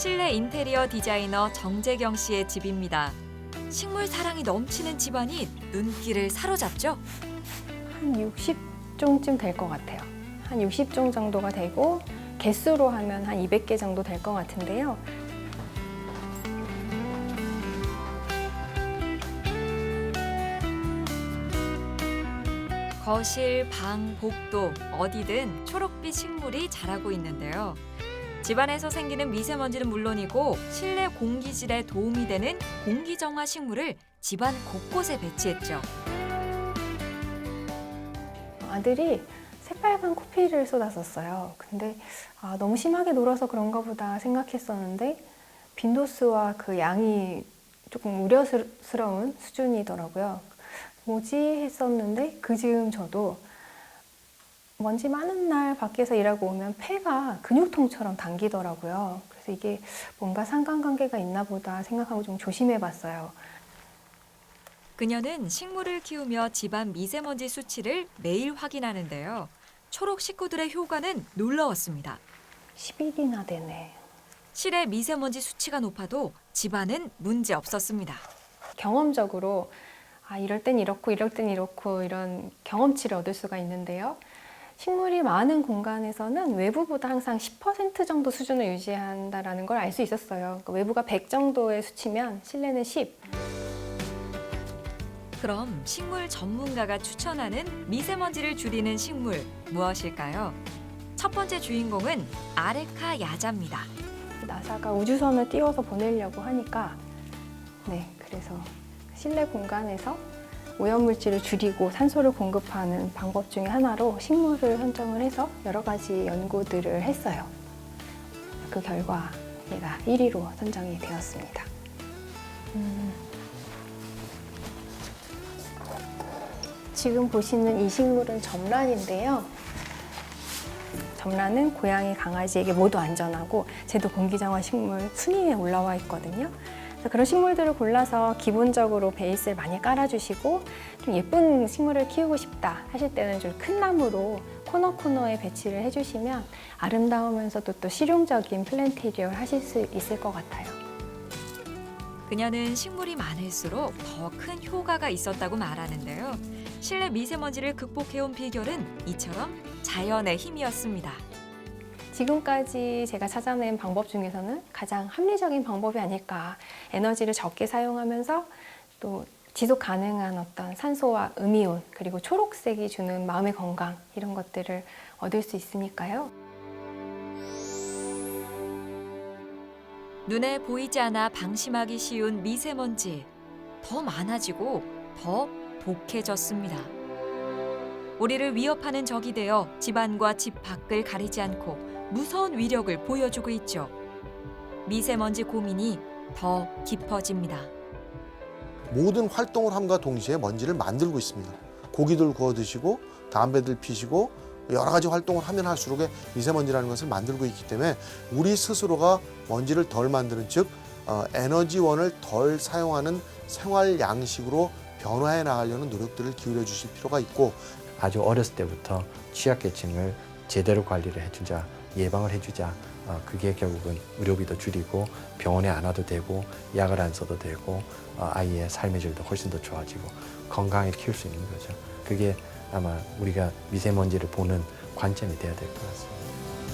실내 인테리어 디자이너 정재경 씨의 집입니다. 식물 사랑이 넘치는 집안이 눈길을 사로잡죠. 한 60종쯤 될 것 같아요. 한 60종 정도가 되고 개수로 하면 한 200개 정도 될 것 같은데요. 거실, 방, 복도 어디든 초록빛 식물이 자라고 있는데요. 집안에서 생기는 미세먼지는 물론이고 실내 공기질에 도움이 되는 공기정화 식물을 집안 곳곳에 배치했죠. 아들이 새빨간 코피를 쏟았었어요. 근데 아, 너무 심하게 놀아서 그런가 보다 생각했었는데 빈도수와 그 양이 조금 우려스러운 수준이더라고요. 뭐지 했었는데 그 즈음 저도 먼지 많은 날 밖에서 일하고 오면 폐가 근육통처럼 당기더라고요. 그래서 이게 뭔가 상관관계가 있나 보다 생각하고 좀 조심해 봤어요. 그녀는 식물을 키우며 집안 미세먼지 수치를 매일 확인하는데요. 초록 식구들의 효과는 놀라웠습니다. 10일이나 되네. 실내 미세먼지 수치가 높아도 집안은 문제 없었습니다. 경험적으로 아, 이럴 땐 이렇고 이럴 땐 이렇고 이런 경험치를 얻을 수가 있는데요. 식물이 많은 공간에서는 외부보다 항상 10% 정도 수준을 유지한다라는 걸 알 수 있었어요. 그러니까 외부가 100 정도의 수치면 실내는 10. 그럼 식물 전문가가 추천하는 미세먼지를 줄이는 식물 무엇일까요? 첫 번째 주인공은 아레카 야자입니다. 나사가 우주선을 띄워서 보내려고 하니까 네, 그래서 실내 공간에서 오염물질을 줄이고 산소를 공급하는 방법 중에 하나로 식물을 선정을 해서 여러 가지 연구들을 했어요. 그 결과 얘가 1위로 선정이 되었습니다. 음. 지금 보시는 이 식물은 점란인데요. 점란은 고양이, 강아지에게 모두 안전하고 제도 공기정화 식물 순위에 올라와 있거든요. 그런 식물들을 골라서 기본적으로 베이스를 많이 깔아주시고 좀 예쁜 식물을 키우고 싶다 하실 때는 좀 큰 나무로 코너 코너에 배치를 해주시면 아름다우면서도 또 실용적인 플랜테리어를 하실 수 있을 것 같아요. 그녀는 식물이 많을수록 더 큰 효과가 있었다고 말하는데요. 실내 미세먼지를 극복해온 비결은 이처럼 자연의 힘이었습니다. 지금까지 제가 찾아낸 방법 중에서는 가장 합리적인 방법이 아닐까. 에너지를 적게 사용하면서 또 지속 가능한 어떤 산소와 음이온 그리고 초록색이 주는 마음의 건강 이런 것들을 얻을 수 있으니까요. 눈에 보이지 않아 방심하기 쉬운 미세먼지 더 많아지고 더 독해졌습니다. 우리를 위협하는 적이 되어 집안과 집 밖을 가리지 않고 무서운 위력을 보여주고 있죠. 미세먼지 고민이 더 깊어집니다. 모든 활동을 함과 동시에 먼지를 만들고 있습니다. 고기들 구워 드시고 담배들 피시고 여러 가지 활동을 하면 할수록 미세먼지라는 것을 만들고 있기 때문에 우리 스스로가 먼지를 덜 만드는 즉 어, 에너지원을 덜 사용하는 생활 양식으로 변화해 나가려는 노력들을 기울여 주실 필요가 있고 아주 어렸을 때부터 취약계층을 제대로 관리를 해주자, 예방을 해주자. 어, 그게 결국은 의료비도 줄이고 병원에 안 와도 되고 약을 안 써도 되고 어, 아이의 삶의 질도 훨씬 더 좋아지고 건강하게 키울 수 있는 거죠. 그게 아마 우리가 미세먼지를 보는 관점이 돼야 될 것 같습니다.